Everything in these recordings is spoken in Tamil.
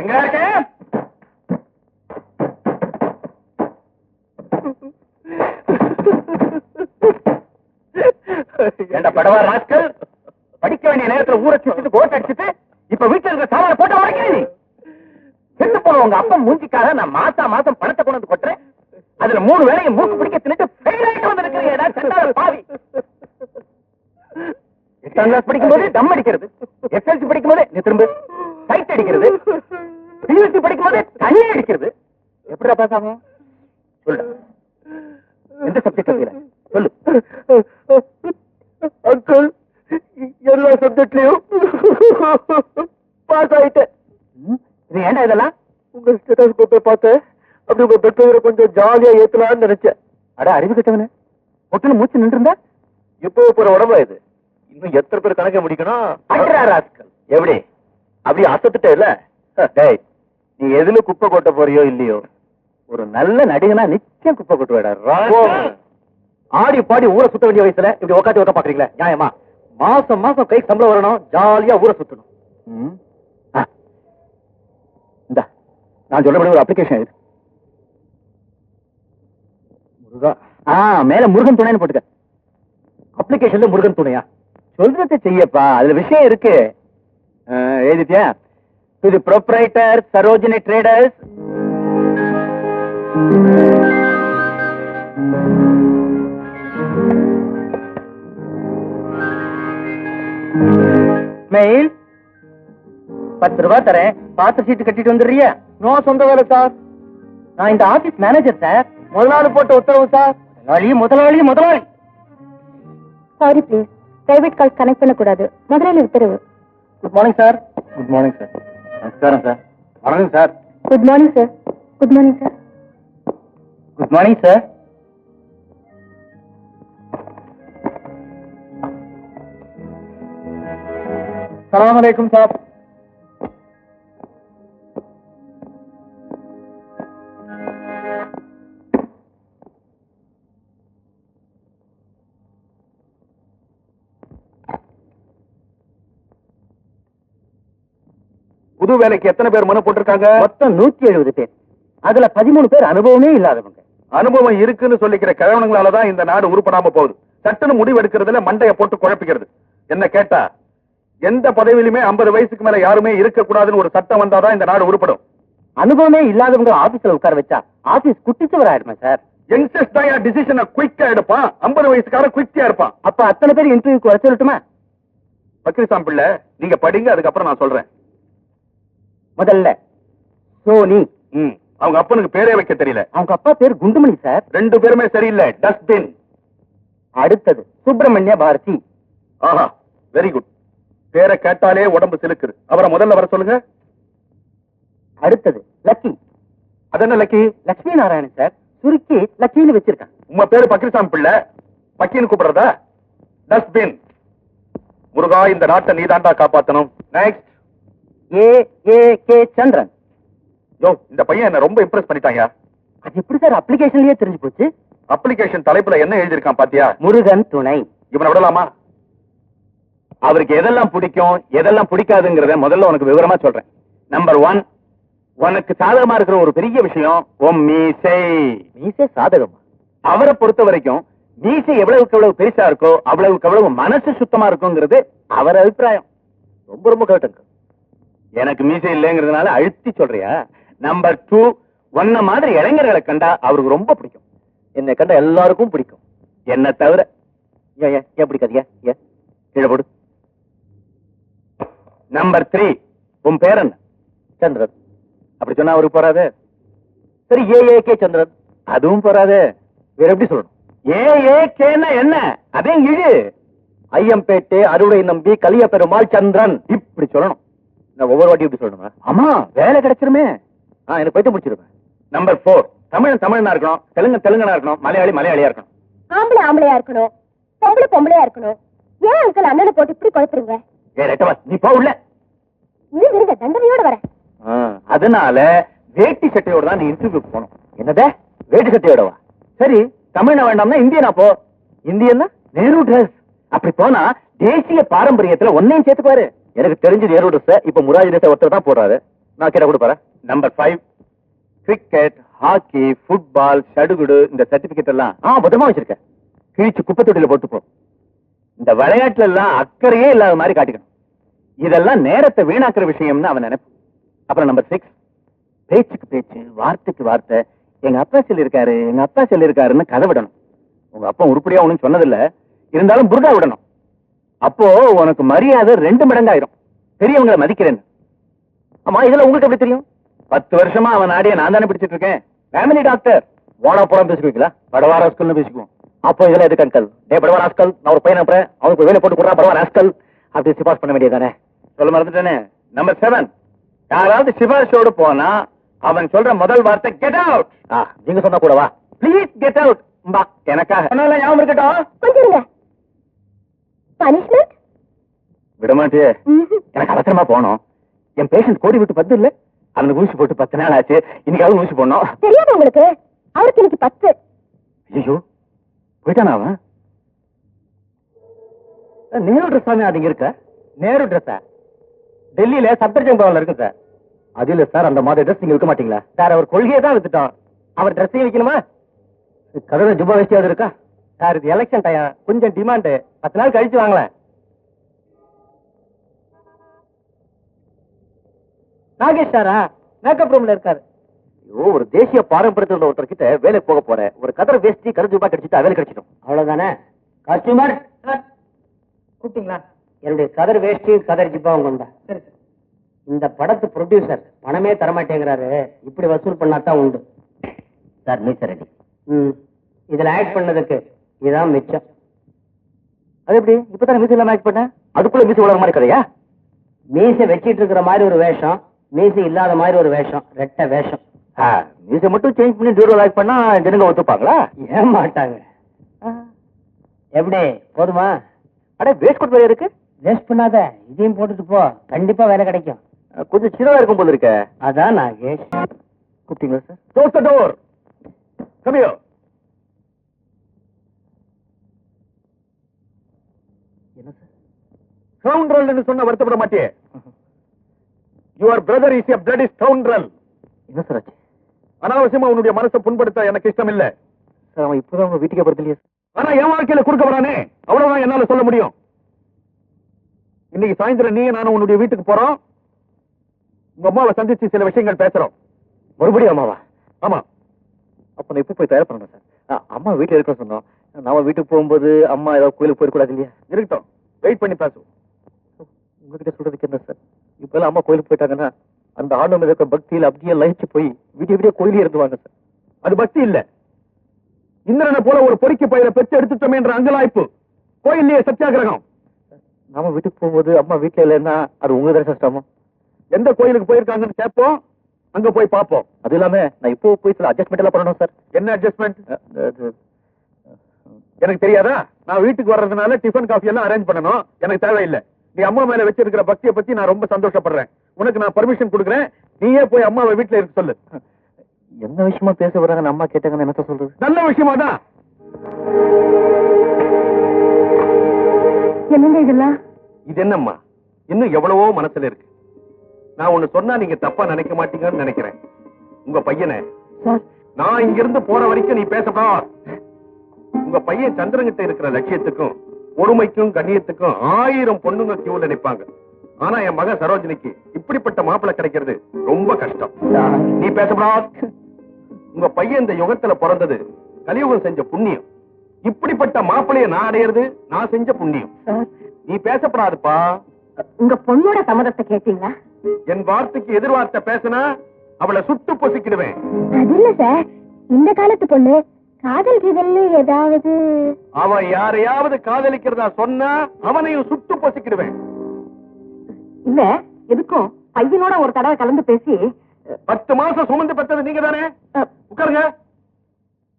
எங்க இருக்க? ஏண்டா படவா ராஸ்கல்? படிக்க வேண்டிய நேரத்துல ஊரை சுத்திட்டு கோட் அடிச்சுட்டு இப்ப வீட்டுல இருக்கிற சாமான போட்டு உடைக்கிற நீ? செத்து போன உங்க அப்பா மூஞ்சிக்காக நான் மாசா மாசம் பணத்தை கொண்டு வந்து கொட்டுறேன். அதுல மூணு வேலையும் மூக்கு பிடிக்க தின்னுட்டு ஃபெயில் ஆயிட்டு வந்திருக்கிறீங்க செத்தாத பாவி. எட்டாம் கிளாஸ் படிக்கும்போது தம் அடிக்கிறது. எஸ்எல்சி படிக்கும்போது திரும்ப. சைட் அடிக்கிறது. பியூசி படிக்கும்போது தண்ணி அடிக்கிறது. எப்படிடா பேசாம? சொல்லு. எந்த சப்ஜெக்ட் சொல்லு. அங்கிள் எல்லா சப்ஜெக்ட்லயும் பாஸ் ஆயிட்டேன். இது ஏன்டா இதெல்லாம்? உங்க ஸ்டேட்டஸ்கோப்பை பார்த்தேன். அப்படி உங்க பெற்றோரை கொஞ்சம் ஜாலியா ஏத்தலாம்னு நினைச்சேன். அட அறிவு கட்டவனு. ஒட்டுன்னு மூச்சு நின்று இருந்தா இப்போ போற உடம்பா இது? இன்னும் எத்தனை பேர் கணக்க முடிக்கணும்? எப்படி? அப்படி அசத்துட்டே இல்ல டேய் நீ எதுல குப்பை கொட்ட போறியோ இல்லையோ ஒரு நல்ல நடிகனா நிச்சயம் குப்பை கொட்டுவேடா. ஆடி பாடி ஊரை சுத்த வேண்டிய வயசுல இப்படி உட்காந்து உட்கா பாக்குறீங்களா நியாயமா? மாசம் மாசம் கை சம்பளம் வரணும் ஜாலியா ஊரை சுத்தணும். இந்தா நான் சொல்லபடி ஒரு அப்ளிகேஷன் இது. முருகா. ஆ மேல முருகன் துணைன்னு போட்டுக்க. அப்ளிகேஷன்ல முருகன் துணையா? சொல்றதை செய்யப்பா அதுல விஷயம் இருக்கு. எழுதிட்டியா to the proprietor Sarojini traders mail பத்து ரூபாய் தரேன். பாத்திர சீட்டு கட்டிட்டு வந்துடுறியா? நோ சொந்த வேலை சார் நான் இந்த ஆபீஸ் மேனேஜர் சார் முதலாளி போட்ட உத்தரவு சார் முதலாளி முதலாளி முதலாளி. Sorry please private call connect பண்ணக்கூடாது. முதலாளி உத்தரவு. Good morning sir good morning sir நமஸ்காரம் சார் வணக்கம் sir good morning sir good morning sir good morning sir சலாம் அலைக்கும் சார் புது வேலைக்கு எத்தனை பேர் மனு போட்டிருக்காங்க? மொத்தம் நூத்தி எழுபது பேர். அதுல பதிமூணு பேர் அனுபவமே இல்லாதவங்க. அனுபவம் இருக்குன்னு சொல்லிக்கிற கிழவனுங்களால தான் இந்த நாடு உருப்படாம போகுது. சட்டுன்னு முடிவு எடுக்கிறதுல மண்டைய போட்டு குழப்பிக்கிறது. என்ன கேட்டா எந்த பதவியிலுமே 50 வயசுக்கு மேல யாருமே இருக்க கூடாதுன்னு ஒரு சட்டம் வந்தாதான் இந்த நாடு உருப்படும். அனுபவமே இல்லாதவங்க ஆபீஸ்ல உட்கார வச்சா ஆபீஸ் குட்டிச்சவர் ஆயிடுமா சார். யங்ஸ்டர்ஸ் தான் என் டிசிஷனை குயிக்கா எடுப்பான். 50 வயசுக்காரன் குயிக்கா இருப்பான். அப்ப அத்தனை பேர் இன்டர்வியூக்கு வர சொல்லட்டுமா? பக்ரிசாம் பிள்ளை நீங்க படிங்க அதுக்கப்புறம் நான் சொல்றேன். முதல்ல சோனி. அவங்க அப்பனுக்கு பேரே வைக்க தெரியல. அவங்க அப்பா பேர் குண்டுமணி சார். ரெண்டு பேருமே சரியில்லை. டஸ்ட்பின் அடுத்தது சுப்பிரமணிய பாரதி. ஆஹா வெரி குட் பேரை கேட்டாலே உடம்பு சிலுக்குது. அவரை முதல்ல வர சொல்லுங்க. அடுத்தது லக்கி. அது என்ன லக்கி? லட்சுமி நாராயணன் சார். சுருக்கி லக்கின்னு வச்சிருக்காங்க. உங்க பேரு பக்ரிசாமி பிள்ளை. பக்கின்னு கூப்பிடுறதா? டஸ்ட்பின் முருகா இந்த நாட்டை நீதாண்டா காப்பாத்தணும். நெக்ஸ்ட் ஏ ஏ கே சந்திரன். யோ இந்த பையன் என்ன ரொம்ப இம்ப்ரெஸ் பண்ணிட்டாங்க அது எப்படி சார் அப்ளிகேஷன்லயே தெரிஞ்சு போச்சு? அப்ளிகேஷன் தலைப்புல என்ன எழுதியிருக்கான் பாத்தியா? முருகன் துணை. இவனை விடலாமா? அவருக்கு எதெல்லாம் பிடிக்கும் எதெல்லாம் பிடிக்காதுங்கிறத முதல்ல உனக்கு விவரமா சொல்றேன். நம்பர் ஒன் உனக்கு சாதகமா இருக்கிற ஒரு பெரிய விஷயம் உன் மீசை. மீசை சாதகமா? அவரை பொறுத்த வரைக்கும் மீசை எவ்வளவுக்கு எவ்வளவு பெருசா இருக்கோ அவ்வளவுக்கு எவ்வளவு மனசு சுத்தமா இருக்குங்கிறது அவர் அபிப்பிராயம். ரொம்ப ரொம்ப கேட்டுங்க எனக்கு மீசை இல்லைங்கிறதுனால அழுத்தி சொல்றியா? நம்பர் டூ ஒன்ன மாதிரி இளைஞர்களை கண்டா அவருக்கு ரொம்ப பிடிக்கும். என்னை கண்டா எல்லாருக்கும் பிடிக்கும். என்ன தவிர ஏன் ஏன் ஏன் பிடிக்காது ஏன்? ஏன் கீழே போடு. நம்பர் த்ரீ உன் பேர் என்ன? சந்திரன். அப்படி சொன்னா அவருக்கு போறாது சரி ஏ ஏ கே சந்திரன். அதுவும் போறாது வேற எப்படி சொல்லணும்? ஏ ஏ கேன்னா என்ன? அதே இழு. ஐயம்பேட்டை அறுவடை நம்பி கலிய பெருமாள் சந்திரன். இப்படி சொல்லணும். நான் ஒவ்வொரு வாட்டி இப்படி சொல்லணுமா? ஆமா வேலை கிடைச்சிருமே. ஆ எனக்கு பைத்தியம் முடிச்சிருவேன் நம்பர் ஃபோர் தமிழன் தமிழனா இருக்கணும் தெலுங்கு தெலுங்கனா இருக்கணும் மலையாளி மலையாளியா இருக்கணும். ஆம்பளை ஆம்பளையா இருக்கணும் பொம்பளை பொம்பளையா இருக்கணும். ஏன் அங்கிள் அண்ணனை போட்டு இப்படி குழப்பறீங்க? ஏ ரெட்டவா நீ போ உள்ள. இருங்க இருங்க தண்டனையோட வரேன். அதனால வேட்டி சட்டையோட தான் நீ இன்டர்வியூக்கு போகணும். என்னதே? வேட்டி சட்டையோடவா? சரி தமிழ்னா வேண்டாம்னா இந்தியனா போ. இந்தியன்னா நேரு ட்ரெஸ் அப்படி போனா தேசிய பாரம்பரியத்துல ஒன்னையும் சேர்த்துக்குவாரு. எனக்கு தெரிஞ்சு நேரு ட்ரெஸ் இப்ப முராஜி ட்ரெஸ் ஒருத்தர் தான் போடுறாரு. நான் கேட்ட கூட பாரு number five cricket hockey football சடுகுடு இந்த சர்டிபிகேட் எல்லாம். ஆ பத்திரமா வச்சிருக்கேன். கிழிச்சு குப்பை தொட்டில போட்டு போ இந்த விளையாட்டுல எல்லாம் அக்கறையே இல்லாத மாதிரி காட்டிக்கணும். இதெல்லாம் நேரத்தை வீணாக்குற விஷயம்னு அவன் நினைப்பு அப்புறம் நம்பர் சிக்ஸ் பேச்சுக்கு பேச்சு வார்த்தைக்கு வார்த்தை. எங்க அப்பா சொல்லியிருக்காரு எங்க அப்பா சொல்லியிருக்காருன்னு கதை விடணும். உங்க அப்பா உருப்படியா ஒண்ணும் சொன்னதில்ல. இருந்தாலும் புருடா விடணும். அப்போ உனக்கு மரியாதை ரெண்டு மடங்காயிரும். பெரியவங்களை மதிக்கிறேன்னு. ஆமா இதுல உங்களுக்கு எப்படி தெரியும்? பத்து வருஷமா அவன் நாடிய நான் தானே பிடிச்சிட்டு இருக்கேன். ஃபேமிலி டாக்டர் ஓனா போலாம் பேசிக்குவீங்களா? படவா ராஸ்கல்னு பேசிக்குவோம். அப்போ இதுல எதுக்கு அங்கல் டே படவா ராஸ்கல் நான் ஒரு பையன் அப்புறம்? அவனுக்கு வேலை போட்டு கொடுறா படவா ராஸ்கல் அப்படி சிபாஸ் பண்ண வேண்டியதானே சொல்ல மறந்துட்டேனே. நம்பர் செவன் யாராவது சிபாரிசோடு போனா அவன் சொல்ற முதல் வார்த்தை கெட் அவுட் நீங்க சொன்னா கூடவா ப்ளீஸ் கெட் அவுட் எனக்காக. ஞாபகம் இருக்கட்டும். பனிஷ்மெண்ட்? விட மாட்டியே எனக்கு அவசரமா போகணும். என் பேஷண்ட் கோடி விட்டு பத்து இல்ல? அவனுக்கு ஊசி போட்டு பத்து நாள் ஆச்சு. இன்னைக்காவது ஊசி போடணும். தெரியாது உங்களுக்கு? அவருக்கு இன்னைக்கு பத்து. ஐயோ போயிட்டானா அவன்? நேரு ட்ரெஸ் தானே அது இங்க இருக்க? நேரு ட்ரெஸ்ஸா டெல்லியில சப்தர்ஜங் பவன்ல இருக்கு சார். அது இல்ல சார் அந்த மாதிரி ட்ரெஸ் நீங்க விற்க மாட்டீங்களா? சார் அவர் கொள்கையை தான் வித்துட்டோம். அவர் ட்ரெஸ்ஸையும் விற்கணுமா கதவை ஜுப்பா வேஸ்டியாவது இருக்கா? சார் இது எலெக்ஷன் டைம் கொஞ்சம் டிமாண்ட் பத்து நாள் கழிச்சு வாங்கலாம் நாகேஷ் சாரா மேக்கப் ரூம்ல இருக்காரு. ஐயோ ஒரு தேசிய பாரம்பரியத்தில் ஒருத்தர் கிட்ட வேலை போக போறேன் ஒரு கதர் வேஷ்டி கரு ஜூபா கிடைச்சிட்டா வேலை கிடைச்சிடும். அவ்வளவுதானே? கஸ்டமர் கூப்பிட்டீங்களா? என்னுடைய கதர் வேஷ்டி கதர் ஜிப்பாவும் கொண்டா இந்த படத்து ப்ரொடியூசர் பணமே தரமாட்டேங்கிறாரு. இப்படி வசூல் பண்ணாதான் உண்டு. சார் மீசர் ரெடி ம். இதுல ஆக்ட் பண்ணதுக்கு இதான் மிச்சம். அது எப்படி? இப்பதானே மீசை இல்லாம ஆக்ட் பண்ண? அதுக்குள்ள மீசை உலக மாதிரி கதையா? மீசை வச்சிட்டு இருக்கிற மாதிரி ஒரு வேஷம் மீசை இல்லாத மாதிரி ஒரு வேஷம் ரெட்ட வேஷம். மீசை மட்டும் சேஞ்ச் பண்ணி டியூரல் ஆக்ட் பண்ணா ஜனங்க ஒத்துப்பாங்களா? ஏன் மாட்டாங்க? எப்படி? போதுமா? அட வேஸ்ட் கோட் வேற இருக்கு. வேஸ்ட் பண்ணாத. இதையும் போட்டுட்டு போ. கண்டிப்பா வேலை கிடைக்கும். கொஞ்சம் சின்னதா இருக்கும் போல இருக்க. அதான் நாகேஷ். கூப்பிட்டீங்களா sir Close the door. Come here. என்ன சார் Scoundrel சொன்ன வருத்தப்பட மாட்டியே. Your brother is a bloody scoundrel என்ன சார் ஆச்சு? அனாவசியமா உன்னுடைய மனசை புண்படுத்த எனக்கு இஷ்டம் இல்ல சார் அவன் இப்பதான் உங்க வீட்டுக்கே போறது இல்லையா ஆனா என் வாழ்க்கையில குறுக்க வரானே. அவ்வளவுதான் என்னால சொல்ல முடியும். இன்னைக்கு சாயந்தரம் நீ நானும் உன்னுடைய வீட்டுக்கு போறோம். உங்க அம்மாவை சந்திச்சு சில விஷயங்கள் பேசுறோம். மறுபடியும் அம்மாவா? ஆமா. அப்ப நான் இப்ப போய் தயார் பண்ணணும் சார் அம்மா வீட்டுல இருக்க சொன்னோம். நாம வீட்டுக்கு போகும்போது அம்மா ஏதாவது கோயிலுக்கு போயிடக்கூடாது இல்லையா? இருக்கட்டும். வெயிட் பண்ணி பேசுவோம். உங்ககிட்ட சொல்றதுக்கு என்ன சார்? இப்ப எல்லாம் அம்மா கோயிலுக்கு போயிட்டாங்கன்னா அந்த ஆண்டு மீது இருக்க பக்தியில அப்படியே லயிச்சு போய் விடிய விடிய கோயிலே இருந்துவாங்க சார். அது பக்தி இல்ல. இந்திரனை போல ஒரு பொறுக்கி பயிரை பெற்று எடுத்துட்டோமே என்ற அங்கலாய்ப்பு. கோயில்லயே சத்தியாகிரகம். நாம வீட்டுக்கு போகும்போது அம்மா வீட்டுல இல்லைன்னா அது உங்க தானே கஷ்டமோ எந்த கோயிலுக்கு போயிருக்காங்கன்னு கேட்போம் அங்க போய் பார்ப்போம். அது இல்லாம நான் இப்போ போய் சில அட்ஜஸ்ட்மெண்ட் எல்லாம் பண்ணணும் சார். என்ன அட்ஜஸ்ட்மெண்ட் எனக்கு தெரியாதா? நான் வீட்டுக்கு வர்றதுனால டிஃபன் காஃபி எல்லாம் அரேஞ்ச் பண்ணணும். எனக்கு தேவையில்லை. நீ அம்மா மேல வச்சிருக்கிற பக்தியை பத்தி நான் ரொம்ப சந்தோஷப்படுறேன். உனக்கு நான் பர்மிஷன் கொடுக்குறேன். நீயே போய் அம்மாவை வீட்டுல இருக்க சொல்லு. என்ன விஷயமா பேச வராங்கன்னு அம்மா கேட்டாங்கன்னு என்ன சொல்றது? நல்ல விஷயமா தான். என்னங்க இதெல்லாம்? இது என்னம்மா? இன்னும் எவ்வளவோ மனசுல இருக்கு. நான் ஒண்ணு சொன்னா நீங்க தப்பா நினைக்க மாட்டீங்கன்னு நினைக்கிறேன். உங்க பையனை. நான் இங்க இருந்து போற வரைக்கும் நீ பேசப்பா உங்க பையன் சந்திரங்கிட்ட இருக்கிற லட்சியத்துக்கும் பொறுமைக்கும் கண்ணியத்துக்கும் ஆயிரம் பொண்ணுங்க கியூல நிப்பாங்க. ஆனா என் மகன் சரோஜினிக்கு இப்படிப்பட்ட மாப்பிள்ளை கிடைக்கிறது ரொம்ப கஷ்டம். நீ பேசப்படா உங்க பையன் இந்த யுகத்துல பிறந்தது கலியுகம் செஞ்ச புண்ணியம். இப்படிப்பட்ட மாப்பிள்ளைய நான் அடையிறது நான் செஞ்ச புண்ணியம். நீ பேசப்படாதுப்பா. உங்க பொண்ணோட சம்மதத்தை கேட்டீங்களா? என் வார்த்தைக்கு எதிர்வார்த்தை பேசினா அவளை சுட்டு பொசுக்கிடுவேன். அது இல்ல சார். இந்த காலத்து பொண்ணு காதல் கீதல்னு ஏதாவது? அவ யாரையாவது காதலிக்கிறதா சொன்னா அவனையும் சுட்டு பொசுக்கிடுவேன். இல்ல எதுக்கும் பையனோட ஒரு தடவை கலந்து பேசி. பத்து மாசம் சுமந்து பெற்றது நீங்க தானே உட்காருங்க.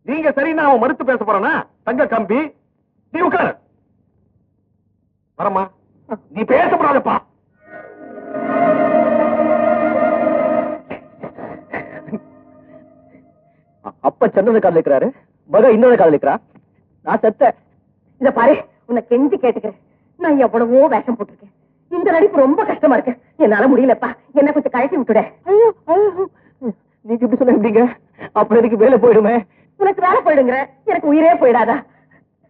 நீங்க சரின்னா அவன் மறுத்து பேச போறானா? தங்க கம்பி. நீ உட்காரு. வரமா நீ பேசப்படாதப்பா. அப்பா சந்தன காதலிக்கிறாரு. மக இன்னொரு காதலிக்கிறா நான் செத்த. இத பாரு உன்னை கெஞ்சி கேட்டுக்கிறேன். நான் எவ்வளவோ வேஷம் போட்டிருக்கேன். இந்த நடிப்பு ரொம்ப கஷ்டமா இருக்கு. என்னால முடியலப்பா. என்ன கொஞ்சம் கழட்டி விட்டுட. நீங்க இப்படி சொல்ல எப்படிங்க அப்புறம் எனக்கு வேலை போயிடுமே? உனக்கு வேலை போயிடுங்கிற. எனக்கு உயிரே போயிடாதா?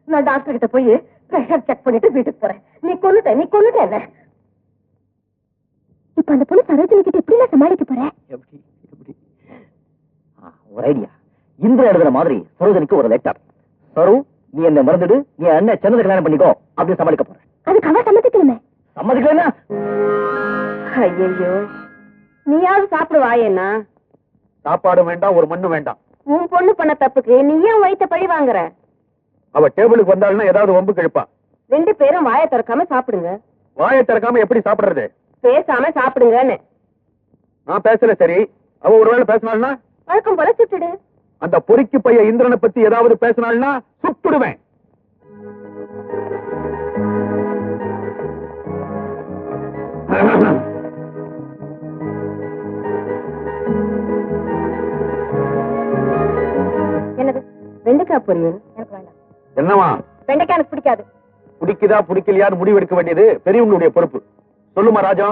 நான் டாக்டர் கிட்ட போய் பிரஷர் செக் பண்ணிட்டு வீட்டுக்கு போறேன். நீ கொன்னுட்ட நீ கொன்னுட்ட என்ன? இப்ப அந்த பொண்ணு சரோஜினி கிட்ட எப்படி நான் சமாளிக்க போறேன் எப்படி எப்படி? ஆ, ஒரு ஐடியா இந்திர எழுதுற மாதிரி சரோஜனுக்கு ஒரு லெட்டர் சரு நீ என்ன மறந்துடு நீ அண்ணன் சின்னதை கல்யாணம் பண்ணிக்கோ அப்படின்னு சமாளிக்க போறேன் அதுக்கு அவ சம்மதிக்கணுமே? சம்மதிக்கலன்னா? ஐயோ நீயாவது சாப்பிடுவாயேன்னா சாப்பாடு வேண்டாம் ஒரு மண்ணு வேண்டாம். உன் பொண்ணு பண்ண தப்புக்கு நீ ஏன் வயித்த பழி வாங்குற? அவ டேபிளுக்கு வந்தாள்னா ஏதாவது வம்பு கழிப்பா. ரெண்டு பேரும் வாயை திறக்காம சாப்பிடுங்க. வாயை திறக்காம எப்படி சாப்பிடுறது? பேசாம சாப்பிடுங்கன்னு. நான் பேசல சரி. அவ ஒருவேளை பேசினாள்னா? வழக்கம் போல சுட்டுடு. அந்த பொறுக்கி பைய இந்திரனை பத்தி ஏதாவது பேசினாள்னா சுட்டுடுவேன். என்னது? வெண்டைக்காய் பொரியல்? எனக்கு வேண்டாம். என்னவா வெண்டைக்காய் எனக்கு பிடிக்காது. பிடிக்குதா பிடிக்கலையான்னு முடிவு எடுக்க வேண்டியது பெரியவங்களுடைய பொறுப்பு. சொல்லுமா ராஜா?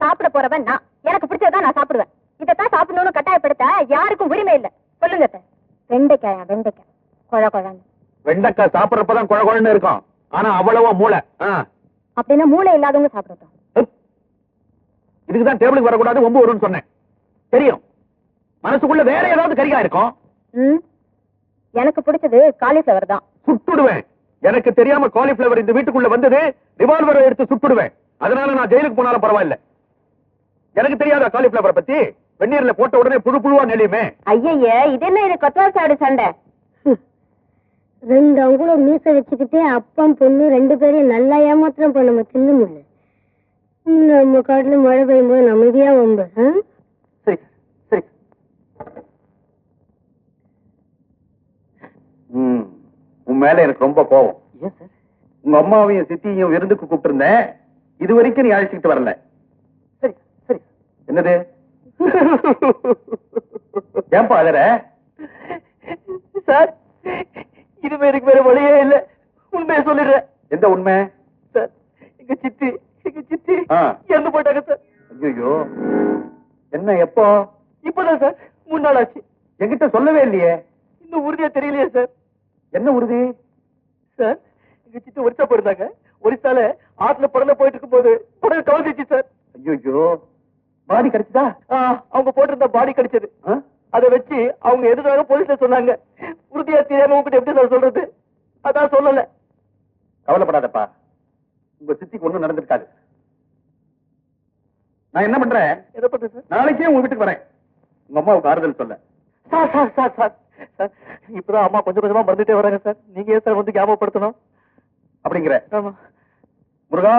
சாப்பிட போறவன் நான். எனக்கு பிடிச்சதான் நான் சாப்பிடுவேன். இதைத்தான் சாப்பிடணும்னு கட்டாயப்படுத்த யாருக்கும் உரிமை இல்ல. சொல்லுங்க. வெண்டைக்காயா வெண்டைக்காய். குழ குழன்னு. வெண்டைக்காய் சாப்பிடறப்பதான் குழ குழன்னு இருக்கும். ஆனா அவ்வளவா மூளை. அப்படின்னா மூளை இல்லாதவங்க சாப்பிடட்டும். இதுக்குதான் டேபிளுக்கு வரக்கூடாது ஒம்பு வரும்னு சொன்னேன். தெரியும். மனசுக்குள்ள வேற ஏதாவது கரிகா இருக்கும். ம். எனக்கு பிடிச்சது காலிஃபிளவர் தான். சுட்டுடுவேன். எனக்கு தெரியாம காலிஃபிளவர் இந்த வீட்டுக்குள்ள வந்தது ரிவால்வரை எடுத்து சுட்டுடுவேன். அதனால நான் ஜெயிலுக்கு போனாலும் பரவாயில்ல. எனக்கு தெரியாத காலிஃபிளவரை பத்தி? வெந்நீர்ல போட்ட உடனே புழு புழுவா நெளியுமே? ஐயய்ய இது என்ன இது கொத்தவால் சாடு சண்டை? ரெண்டு அங்குலம் மீச வச்சுக்கிட்டே அப்பம் பொண்ணு ரெண்டு பேரையும் நல்லா ஏமாத்திரம் பண்ண நம்ம தின்னு முடியல நம்ம காட்டுல மழை பெய்யும்போது அமைதியா வம்பு? சரி சரி. ம், உன் மேல எனக்கு ரொம்ப கோவம். உங்க அம்மாவையும் சித்தியையும் விருந்துக்கு கூப்பிட்டிருந்தேன். இது வரைக்கும் நீ அழைச்சிட்டு வரல. சரி சரி. என்னது? ஏன்பா அழற சார் இனிமே எனக்கு வேற வழியே இல்ல. உண்மையை சொல்லிடுறேன். எந்த உண்மை? சார் எங்க சித்தி எங்க சித்தி. இறந்து போயிட்டாங்க சார். ஐயோ என்ன எப்போ? இப்பதான் சார் மூணு நாள் ஆச்சு. என்கிட்ட சொல்லவே இல்லையே. இன்னும் உறுதியா தெரியலையே சார். என்ன உறுதி? சார் எங்க சித்தி ஒரிசா போயிருந்தாங்க. ஒரிசால ஆத்துல படல போயிட்டு இருக்கும்போது படம் கவனிச்சு சார். ஐயோ பாடி கிடைச்சதா? அவங்க போட்டிருந்த பாடி கிடைச்சது? அதை வச்சு அவங்க எதுக்காக போலீஸ்ல சொன்னாங்க? உறுதியா தெரியாம உங்ககிட்ட எப்படி சார் சொல்றது? அதான் சொல்லல. கவலைப்படாதப்பா. உங்க சித்திக்கு ஒண்ணும் நடந்திருக்காது. நான் என்ன பண்றேன்? பண்றது சார்? நாளைக்கே உங்க வீட்டுக்கு வரேன். உங்க அம்மாவுக்கு ஆறுதல் சொல்ல. Sir sir sir sir. Sir இப்பதான் அம்மா கொஞ்சம் கொஞ்சமா மறந்துட்டே வராங்க சார். நீங்க ஏன் சார் வந்து ஞாபகப்படுத்தணும்? அப்படிங்கிற. முருகா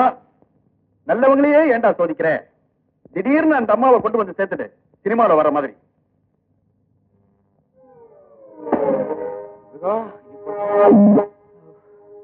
நல்லவங்களையே ஏன்டா சோதிக்கிற? திடீர்னு அந்த அம்மாவை கொண்டு வந்து சேர்த்துட்டு சினிமாவில் வர மாதிரி. முருகா,